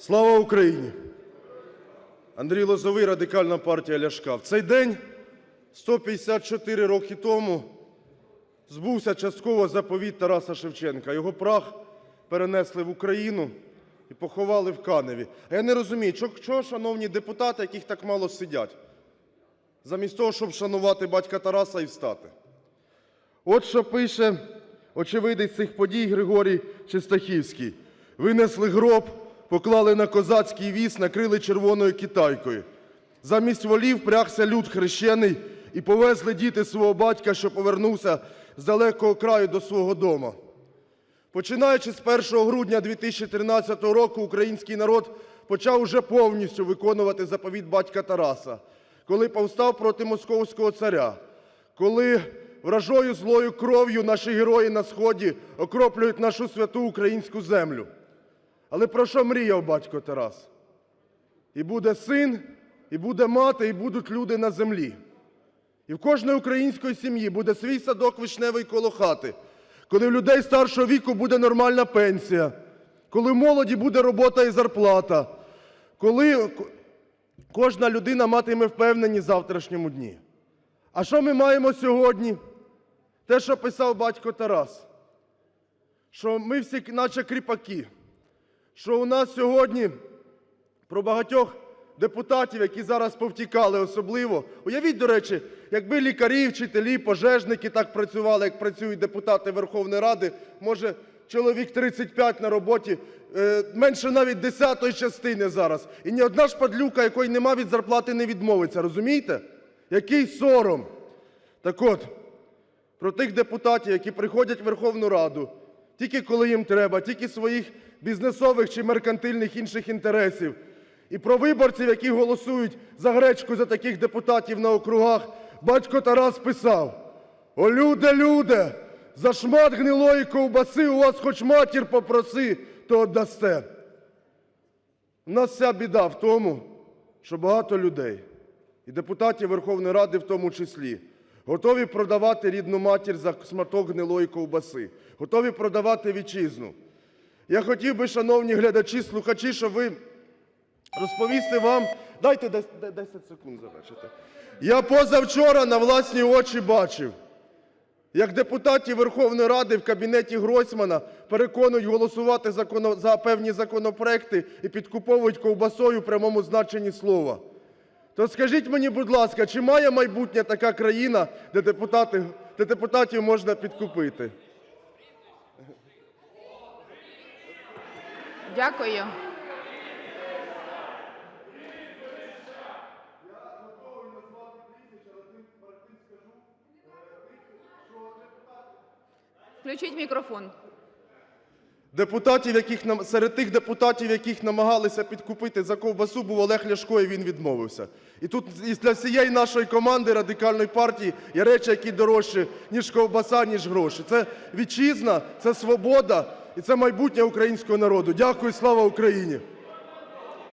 Слава Україні! Андрій Лозовий, Радикальна партія Ляшка. В цей день 154 роки тому збувся частково заповіт Тараса Шевченка. Його прах перенесли в Україну і поховали в Каневі. А я не розумію, чого, шановні депутати, яких так мало сидять, замість того, щоб шанувати батька Тараса і встати. От що пише очевидець цих подій Григорій Чистахівський. Винесли гроб, поклали на козацький віз, накрили червоною китайкою. Замість волів прягся люд хрещений і повезли діти свого батька, що повернувся з далекого краю до свого дому. Починаючи з 1 грудня 2013 року, український народ почав уже повністю виконувати заповіт батька Тараса, коли повстав проти московського царя, коли вражою злою кров'ю наші герої на сході окроплюють нашу святу українську землю. Але про що мріяв батько Тарас? І буде син, і буде мати, і будуть люди на землі. І в кожної української сім'ї буде свій садок вишневий коло хати, коли в людей старшого віку буде нормальна пенсія, коли в молоді буде робота і зарплата, коли кожна людина матиме впевненість завтрашньому дні. А що ми маємо сьогодні? Те, що писав батько Тарас, що ми всі наче кріпаки, що у нас сьогодні про багатьох депутатів, які зараз повтікали особливо. Уявіть, до речі, якби лікарі, вчителі, пожежники так працювали, як працюють депутати Верховної Ради, може чоловік 35 на роботі, е, менше навіть десятої частини зараз. І ні одна шпадлюка, якої нема від зарплати, не відмовиться. Розумієте? Який сором? Так от, про тих депутатів, які приходять в Верховну Раду, тільки коли їм треба, тільки своїх бізнесових чи меркантильних інших інтересів. І про виборців, які голосують за гречку за таких депутатів на округах, батько Тарас писав: О, люде, люде, за шмат гнилої ковбаси у вас хоч матір попроси, то отдасте. У нас вся біда в тому, що багато людей, і депутатів Верховної Ради в тому числі, готові продавати рідну матір за сматок гнилої ковбаси, готові продавати вітчизну. Я хотів би, шановні глядачі, слухачі, щоб ви розповісти вам. Дайте дес- де- 10 секунд завершити. Я позавчора на власні очі бачив, як депутатів Верховної Ради в кабінеті Гройсмана переконують голосувати за певні законопроекти і підкуповують ковбасою в прямому значенні слова. То скажіть мені, будь ласка, чи має майбутнє така країна, де, депутати, де депутатів можна підкупити? Дякую. Включіть мікрофон. Депутатів, яких серед тих депутатів, яких намагалися підкупити за ковбасу, був Олег Ляшко, і він відмовився. І тут і для всієї нашої команди радикальної партії є речі, які дорожчі, ніж ковбаса, ніж гроші. Це вітчизна, це свобода і це майбутнє українського народу. Дякую, слава Україні!